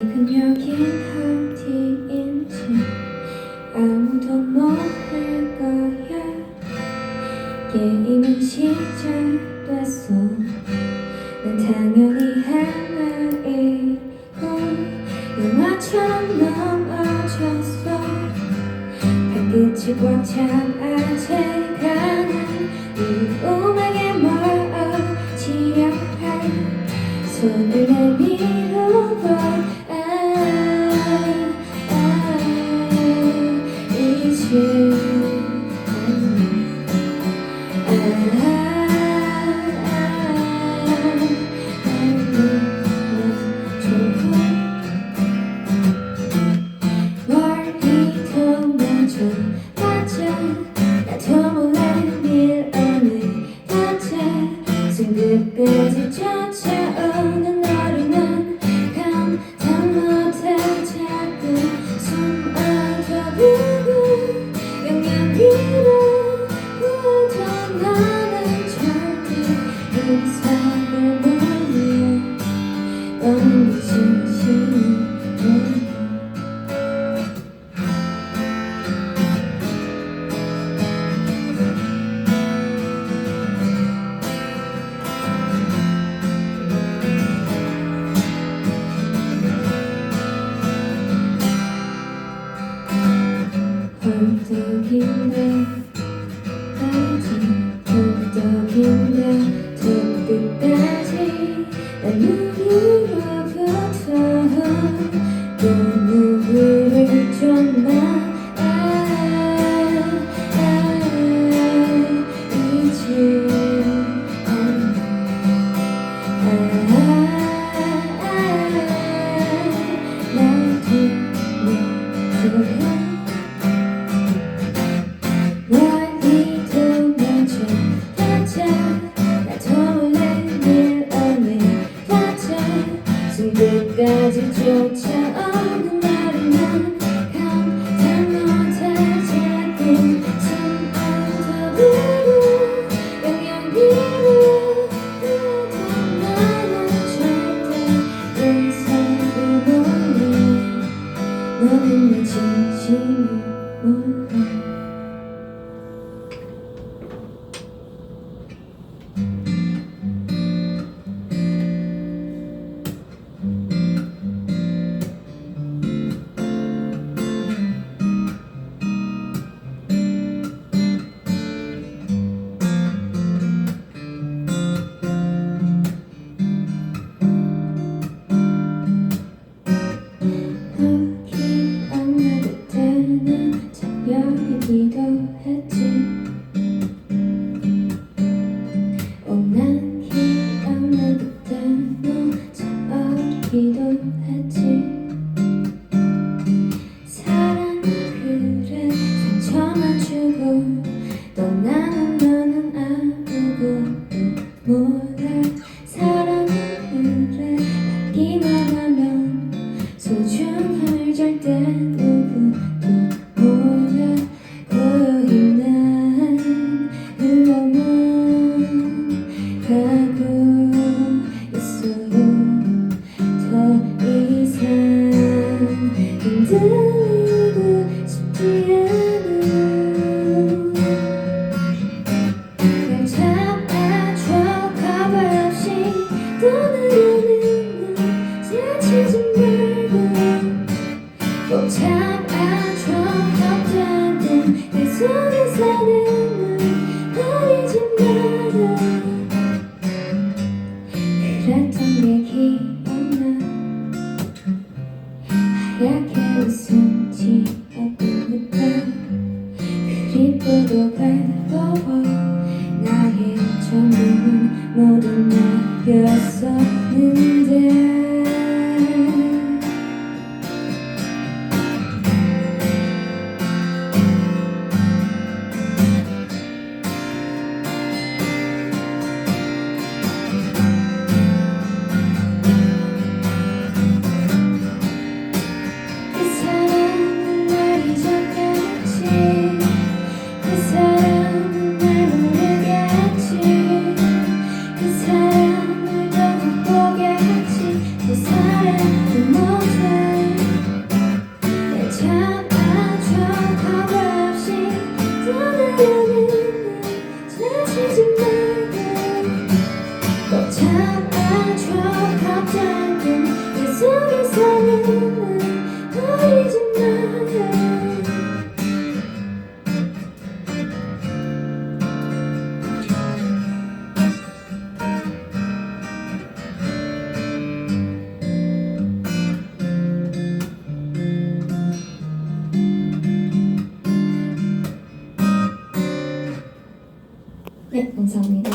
그녀긴 한티인지 아무도 모를 거야. 게임은 시작됐어. 난 당연히 하나이고 영화처럼 넘어졌어. 발끝이 꽉찬 끝까지 날 누구보다 또 누구 我们一起起天 하얗게 웃은 지가 끝났다 그립고도 가까워 나의 전부는 모두 나였었는데 감사합니다.